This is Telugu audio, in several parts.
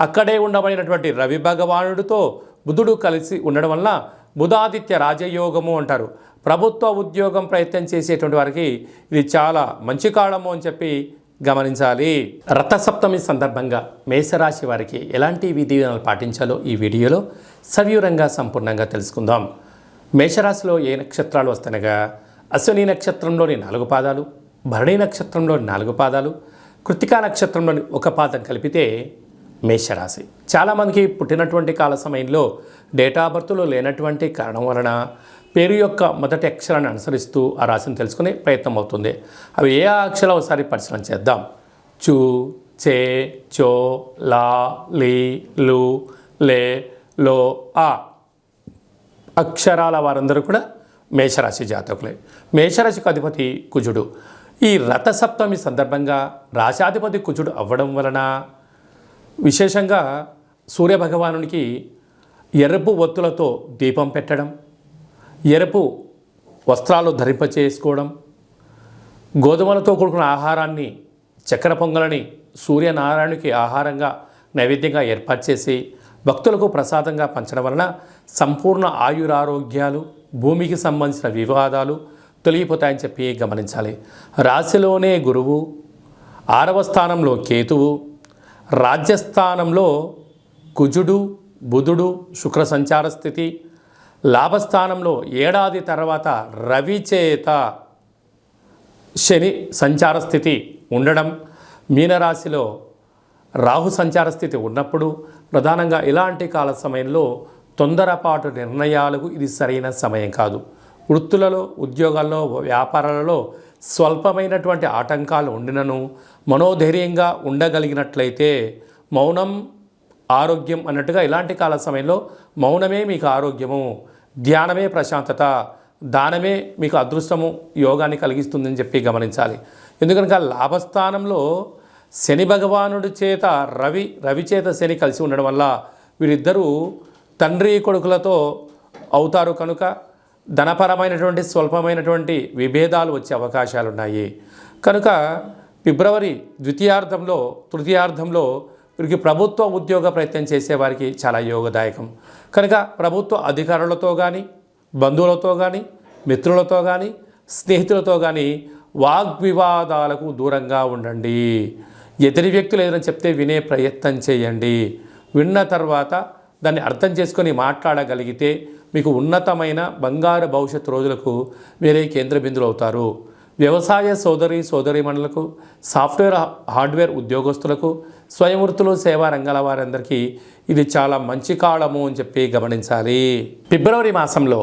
అక్కడే ఉండబడినటువంటి రవి భగవానుడితో బుధుడు కలిసి ఉండడం వల్ల బుధాదిత్య రాజయోగము అంటారు. ప్రభుత్వ ఉద్యోగం ప్రయత్నం చేసేటువంటి వారికి ఇది చాలా మంచి కాలము అని చెప్పి గమనించాలి. రథసప్తమి సందర్భంగా మేషరాశి వారికి ఎలాంటి విధివిధానాలు పాటించాలో ఈ వీడియోలో సవివరంగా సంపూర్ణంగా తెలుసుకుందాం. మేషరాశిలో ఏ నక్షత్రాలు వస్తనగా అశ్విని నక్షత్రంలోని నాలుగు పాదాలు భరణి నక్షత్రంలోని నాలుగు పాదాలు కృతికా నక్షత్రంలోని ఒక పాదం కలిపితే మేషరాశి. చాలామందికి పుట్టినటువంటి కాల సమయంలో డేటా బర్త్లో లేనటువంటి కారణం వలన పేరు యొక్క మొదటి అక్షరాన్ని అనుసరిస్తూ ఆ రాశిని తెలుసుకునే ప్రయత్నం అవుతుంది. అవి ఏ అక్షరాలు ఒకసారి పరిశీలన చేద్దాం. చూ చే చో లా లీ లు లే లో ఆ అక్షరాల వారందరూ కూడా మేషరాశి జాతకులే. మేషరాశికి అధిపతి కుజుడు. ఈ రథసప్తమి సందర్భంగా రాశాధిపతి కుజుడు అవ్వడం వలన విశేషంగా సూర్యభగవానునికి ఎరుపు ఒత్తులతో దీపం పెట్టడం ఎరుపు వస్త్రాలు ధరింపచేసుకోవడం గోధుమలతో కూడుకున్న ఆహారాన్ని చక్కెర పొంగలని సూర్యనారాయణునికి ఆహారంగా నైవేద్యంగా ఏర్పాటు చేసి భక్తులకు ప్రసాదంగా పంచడం వలన సంపూర్ణ ఆయురారోగ్యాలు భూమికి సంబంధించిన వివాదాలు తొలగిపోతాయని చెప్పి గమనించాలి. రాశిలోనే గురువు ఆరవ స్థానంలో కేతువు రాజ్యస్థానంలో కుజుడు బుధుడు శుక్ర సంచార స్థితి లాభస్థానంలో ఏడాది తర్వాత రవి చేత శని సంచార స్థితి ఉండడం మీనరాశిలో రాహు సంచార స్థితి ఉన్నప్పుడు ప్రధానంగా ఇలాంటి కాల సమయంలో తొందరపాటు నిర్ణయాలకు ఇది సరైన సమయం కాదు. వృత్తులలో ఉద్యోగాల్లో వ్యాపారాలలో స్వల్పమైనటువంటి ఆటంకాలు ఉండినను మనోధైర్యంగా ఉండగలిగినట్లయితే మౌనం ఆరోగ్యం అన్నట్టుగా ఇలాంటి కాల సమయంలో మౌనమే మీకు ఆరోగ్యము ధ్యానమే ప్రశాంతత దానమే మీకు అదృష్టము యోగాన్ని కలిగిస్తుందని చెప్పి గమనించాలి. ఎందుకనగా లాభస్థానంలో శని భగవానుడి చేత రవి రవి చేత శని కలిసి ఉండడం వల్ల వీరిద్దరూ తండ్రి కొడుకులతో అవుతారు కనుక ధనపరమైనటువంటి స్వల్పమైనటువంటి విభేదాలు వచ్చే అవకాశాలు ఉన్నాయి కనుక ఫిబ్రవరి ద్వితీయార్థంలో తృతీయార్థంలో వీరికి ప్రభుత్వ ఉద్యోగ ప్రయత్నం చేసేవారికి చాలా యోగదాయకం. కనుక ప్రభుత్వ అధికారులతో కానీ బంధువులతో కానీ మిత్రులతో కానీ స్నేహితులతో కానీ వాగ్వివాదాలకు దూరంగా ఉండండి. ఎదిరి వ్యక్తులు ఏదైనా చెప్తే వినే ప్రయత్నం చేయండి. విన్న తర్వాత దాన్ని అర్థం చేసుకొని మాట్లాడగలిగితే మీకు ఉన్నతమైన బంగారు భవిష్యత్ రోజులకు మీరే కేంద్ర బిందులు అవుతారు వ్యవసాయ సోదరి సోదరీమణులకు సాఫ్ట్వేర్ హార్డ్వేర్ ఉద్యోగస్తులకు స్వయం వృత్తులు సేవా రంగాల వారందరికీ ఇది చాలా మంచి కాలము అని చెప్పి గమనించాలి. ఫిబ్రవరి మాసంలో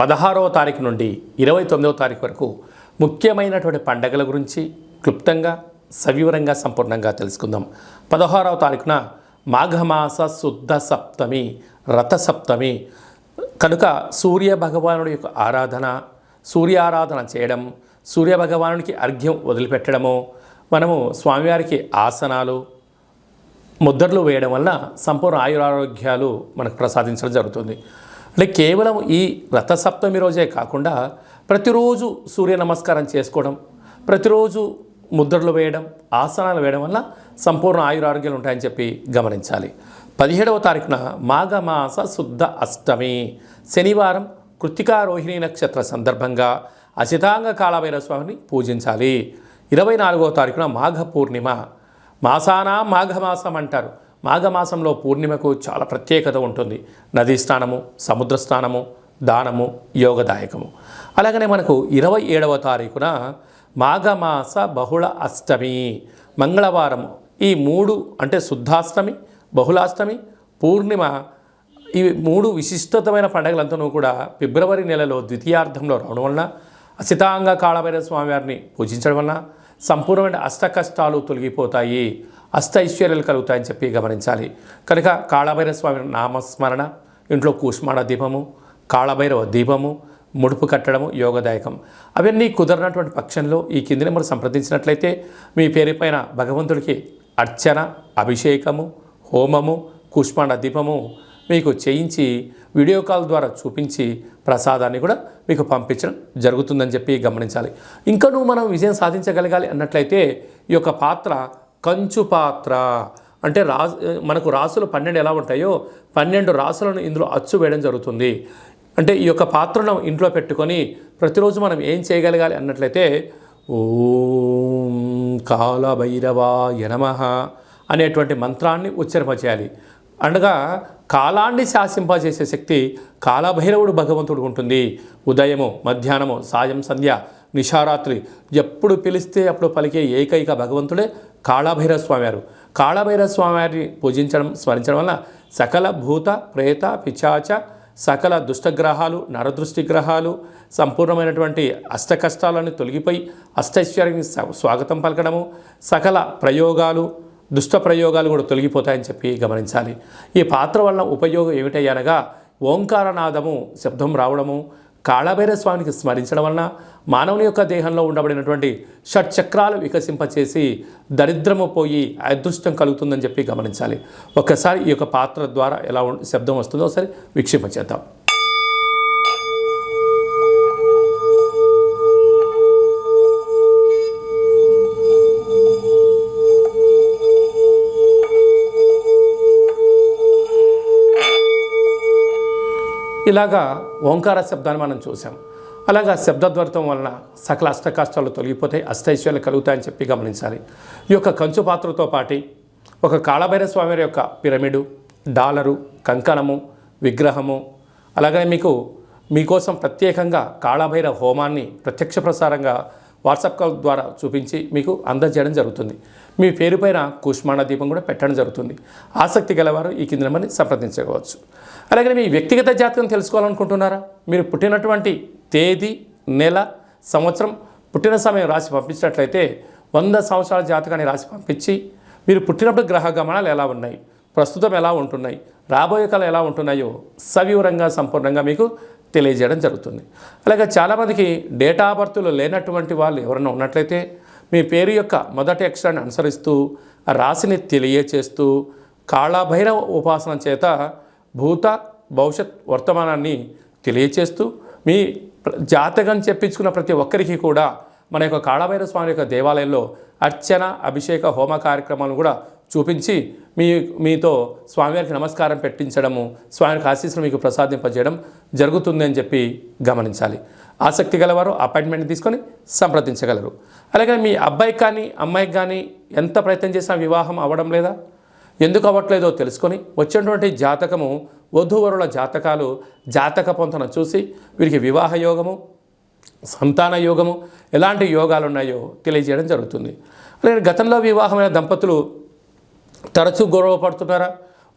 పదహారవ తారీఖు నుండి ఇరవై తొమ్మిదవ తారీఖు వరకు ముఖ్యమైనటువంటి పండగల గురించి క్లుప్తంగా సవివరంగా సంపూర్ణంగా తెలుసుకుందాం. పదహారవ తారీఖున మాఘమాస శుద్ధ సప్తమి రథసప్తమి కనుక సూర్య భగవానుడి యొక్క ఆరాధన సూర్యారాధన చేయడం సూర్య భగవానుడికి అర్ఘ్యం వదిలిపెట్టడము మనము స్వామివారికి ఆసనాలు ముద్రలు వేయడం వల్ల సంపూర్ణ ఆయురారోగ్యాలు మనకు ప్రసాదించడం జరుగుతుంది. అంటే కేవలం ఈ రథసప్తమి రోజే కాకుండా ప్రతిరోజు సూర్య నమస్కారం చేసుకోవడం ప్రతిరోజు ముద్రలు వేయడం ఆసనాలు వేయడం వల్ల సంపూర్ణ ఆయురారోగ్యాలు ఉంటాయని చెప్పి గమనించాలి. పదిహేడవ తారీఖున మాఘమాస శుద్ధ అష్టమి. శనివారం కృత్తికా రోహిణి నక్షత్ర సందర్భంగా అచితాంగ కాళభైరవ స్వామిని పూజించాలి. ఇరవై నాలుగవ తారీఖున మాఘ పూర్ణిమ. మాసానా మాఘమాసం అంటారు. మాఘమాసంలో పూర్ణిమకు చాలా ప్రత్యేకత ఉంటుంది. నదీ స్నానము సముద్ర స్నానము దానము యోగదాయకము. అలాగనే మనకు ఇరవై ఏడవ తారీఖున మాఘమాస బహుళ అష్టమి. మంగళవారం ఈ మూడు అంటే శుద్ధాష్టమి బహుళాష్టమి పూర్ణిమ ఈ మూడు విశిష్టతమైన పండగలంతనూ కూడా ఫిబ్రవరి నెలలో ద్వితీయార్థంలో రావడం వలన అసితాంగ కాళభైరవ స్వామివారిని పూజించడం వలన సంపూర్ణమైన అష్ట కష్టాలు తొలగిపోతాయి అష్ట ఐశ్వర్యాలు కలుగుతాయని చెప్పి గమనించాలి. కనుక కాళభైరవ స్వామి నామస్మరణ ఇంట్లో కూష్మాణ దీపము కాళభైరవ దీపము ముడుపు కట్టడము యోగదాయకం. అవన్నీ కుదరనటువంటి పక్షంలో ఈ కింది నెంబర్ సంప్రదించినట్లయితే మీ పేరుపైన భగవంతుడికి అర్చన అభిషేకము హోమము కుష్మాండ దీపము మీకు చేయించి వీడియో కాల్ ద్వారా చూపించి ప్రసాదాన్ని కూడా మీకు పంపించడం జరుగుతుందని చెప్పి గమనించాలి. ఇంకా నువ్వు మనం విజయం సాధించగలగాలి అన్నట్లయితే ఈ యొక్క పాత్ర కంచు పాత్ర. అంటే రా మనకు రాసులు పన్నెండు ఎలా ఉంటాయో పన్నెండు రాసులను ఇందులో అచ్చు వేయడం జరుగుతుంది. అంటే ఈ యొక్క పాత్రను ఇంట్లో పెట్టుకొని ప్రతిరోజు మనం ఏం చేయగలగాలి అన్నట్లయితే ఓం కాలభైరవాయ నమః. అనేటువంటి మంత్రాన్ని ఉచ్చరింపచేయాలి అనగా కాలాన్ని శాసింపజేసే శక్తి కాలభైరవుడు భగవంతుడు ఉంటుంది. ఉదయము మధ్యాహ్నము సాయం సంధ్య నిషారాత్రి ఎప్పుడు పిలిస్తే అప్పుడు పలికే ఏకైక భగవంతుడే కాళభైరవ స్వామివారు కాళభైరవ స్వామివారిని పూజించడం స్మరించడం వల్ల సకల భూత ప్రేత పిచాచ సకల దుష్టగ్రహాలు నరదృష్టి గ్రహాలు సంపూర్ణమైనటువంటి అష్టకష్టాలను తొలగిపోయి అష్టైశ్వర్యానికి స్వాగతం పలకడము సకల ప్రయోగాలు దుష్ట ప్రయోగాలు కూడా తొలగిపోతాయని చెప్పి గమనించాలి. ఈ పాత్ర వల్ల ఉపయోగం ఏమిటయ్యనగా ఓంకారనాదము శబ్దం రావడము కాళభైరవ స్వామికి స్మరించడం వలన మానవుని యొక్క దేహంలో ఉండబడినటువంటి షట్చక్రాలు వికసింపచేసి దరిద్రము పోయి అదృష్టం కలుగుతుందని చెప్పి గమనించాలి. ఒక్కసారి ఈ యొక్క పాత్ర ద్వారా ఎలా ఉం- శబ్దం వస్తుందో ఒకసారి వీక్షింపచేద్దాం. ఇలాగా ఓంకార శబ్దాన్ని మనం చూసాం. అలాగా శబ్దద్వర్తం వలన సకల అష్టకాష్టాలు తొలగిపోతాయి అష్టైశ్వర్యాలు కలుగుతాయని చెప్పి గమనించాలి. ఈ యొక్క కంచు పాత్రతో పాటి ఒక కాళభైరవ స్వామివారి యొక్క పిరమిడు డాలరు కంకణము విగ్రహము అలాగనే మీకు మీకోసం ప్రత్యేకంగా కాళభైర హోమాన్ని ప్రత్యక్ష ప్రసారంగా వాట్సాప్ కాల్ ద్వారా చూపించి మీకు అందజేయడం జరుగుతుంది. మీ పేరు పైన దీపం కూడా పెట్టడం జరుగుతుంది. ఆసక్తి గలవారు ఈ కింద నెంబర్ని సంప్రదించవచ్చు. అలాగే మీ వ్యక్తిగత జాతకం తెలుసుకోవాలనుకుంటున్నారా? మీరు పుట్టినటువంటి తేదీ నెల సంవత్సరం పుట్టిన సమయం రాసి పంపించినట్లయితే వంద సంవత్సరాల జాతకాన్ని రాసి పంపించి మీరు పుట్టినప్పుడు గ్రహ గమనాలు ఎలా ఉన్నాయి? ప్రస్తుతం ఎలా ఉంటున్నాయి? రాబోయే కాలం ఎలా ఉంటున్నాయో సవివరంగా సంపూర్ణంగా మీకు తెలియజేయడం జరుగుతుంది. అలాగే చాలామందికి డేటా బర్త్లు లేనటువంటి వాళ్ళు ఎవరైనా ఉన్నట్లయితే మీ పేరు యొక్క మొదటి అక్షరాన్ని అనుసరిస్తూ రాశిని తెలియచేస్తూ కాళభైరవ ఉపాసన చేత భూత భవిష్యత్ వర్తమానాన్ని తెలియచేస్తూ మీ జాతకం చెప్పించుకున్న ప్రతి ఒక్కరికి కూడా మన యొక్క కాళభైర స్వామి యొక్క దేవాలయంలో అర్చన అభిషేక హోమ కార్యక్రమాలను కూడా చూపించి మీ మీతో స్వామివారికి నమస్కారం పెట్టించడము స్వామివారికి ఆశీస్సులు మీకు ప్రసాదింపజేయడం జరుగుతుంది అని చెప్పి గమనించాలి. ఆసక్తి గలవారు అపాయింట్మెంట్ తీసుకొని సంప్రదించగలరు. అలాగే మీ అబ్బాయికి కానీ అమ్మాయికి కానీ ఎంత ప్రయత్నం చేసినా వివాహం అవ్వడం లేదా? ఎందుకు అవ్వట్లేదో తెలుసుకొని వచ్చినటువంటి జాతకము వధూవరుల జాతకాలు జాతక పొంతన చూసి వీరికి వివాహ యోగము సంతాన యోగము ఎలాంటి యోగాలు ఉన్నాయో తెలియజేయడం జరుగుతుంది. అలాగే గతంలో వివాహమైన దంపతులు తరచూ గౌరవపడుతున్నారా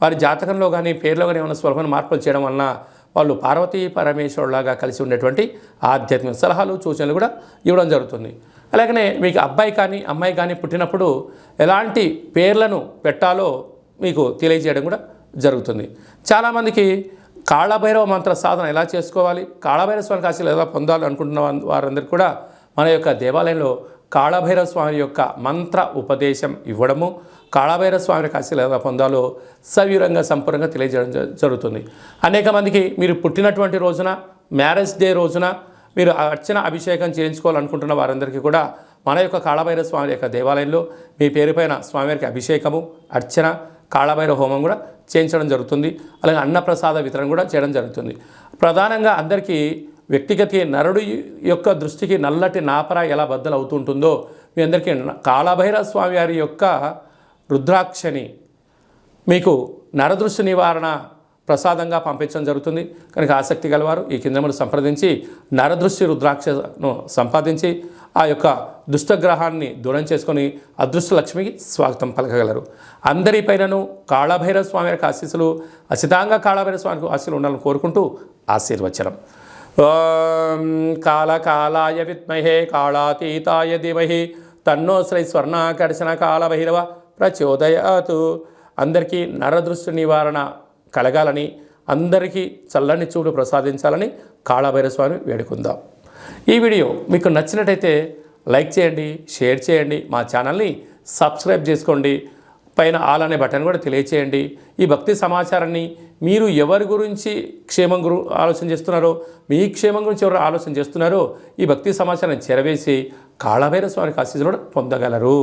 వారి జాతకంలో కానీ పేర్లో కానీ ఏమైనా స్వల్పమైన మార్పులు చేయడం వలన వాళ్ళు పార్వతీ పరమేశ్వరులాగా కలిసి ఉండేటువంటి ఆధ్యాత్మిక సలహాలు సూచనలు కూడా ఇవ్వడం జరుగుతుంది. అలాగనే మీకు అబ్బాయి కానీ అమ్మాయి కానీ పుట్టినప్పుడు ఎలాంటి పేర్లను పెట్టాలో మీకు తెలియజేయడం కూడా జరుగుతుంది. చాలామందికి కాళభైరవ మంత్ర సాధన ఎలా చేసుకోవాలి? కాళభైరవ స్వామి కాశీలు ఎలా పొందాలి అనుకుంటున్న వారందరికీ కూడా మన యొక్క దేవాలయంలో కాళభైరవ స్వామి యొక్క మంత్ర ఉపదేశం ఇవ్వడము కాళభైరవ స్వామి కాశీలు ఎలా పొందాలో సవివరంగా సంపూర్ణంగా తెలియజేయడం జ- జరుగుతుంది. అనేక మందికి మీరు పుట్టినటువంటి రోజున మ్యారేజ్ డే రోజున మీరు అర్చన అభిషేకం చేయించుకోవాలనుకుంటున్న వారందరికీ కూడా మన యొక్క కాళభైరవ స్వామి యొక్క దేవాలయంలో మీ పేరుపైన స్వామివారికి అభిషేకము అర్చన కాళభైరవ హోమం కూడా చేయించడం జరుగుతుంది. అలాగే అన్నప్రసాద వితరణ కూడా చేయడం జరుగుతుంది. ప్రధానంగా అందరికీ వ్యక్తిగత నరుడు యొక్క దృష్టికి నల్లటి నాపర ఎలా బద్దలు అవుతుంటుందో మీ అందరికీ కాళభైరవ స్వామి వారి యొక్క రుద్రాక్షని మీకు నరదృష్టి నివారణ ప్రసాదంగా పంపించడం జరుగుతుంది. కనుక ఆసక్తి గలవారు ఈ కిందములు సంప్రదించి నరదృష్టి రుద్రాక్షను సంపాదించి ఆ యొక్క దుష్టగ్రహాన్ని దూరం చేసుకొని అదృష్ట లక్ష్మికి స్వాగతం పలకగలరు. అందరిపైనను కాళభైరవ స్వామి యొక్క ఆశీస్సులు అసితంగా కాళభైరవ స్వామికి ఆశీస్సులు ఉండాలని కోరుకుంటూ ఆశీర్వచనం. ఓం కాళకాలాయ విద్మహే కాళాతీతాయ ధీమహి తన్నో శ్రీ స్వర్ణాకర్షణ కాళభైరవ ప్రచోదయాతు. అందరికీ నరదృష్టి నివారణ కలగాలని అందరికీ చల్లని చూడు ప్రసాదించాలని కాళభైరవ స్వామి వేడుకుందాం. ఈ వీడియో మీకు నచ్చినట్టయితే లైక్ చేయండి షేర్ చేయండి మా ఛానల్ని సబ్స్క్రైబ్ చేసుకోండి. పైన ఆల్ అనే బటన్ కూడా తెలియచేయండి. ఈ భక్తి సమాచారాన్ని మీరు ఎవరి గురించి క్షేమం గురు ఆలోచన చేస్తున్నారో మీ క్షేమం గురించి ఎవరు ఆలోచన చేస్తున్నారో ఈ భక్తి సమాచారాన్ని చేరవేసి కాళభైర స్వామికి ఆశీస్సులు కూడా పొందగలరు.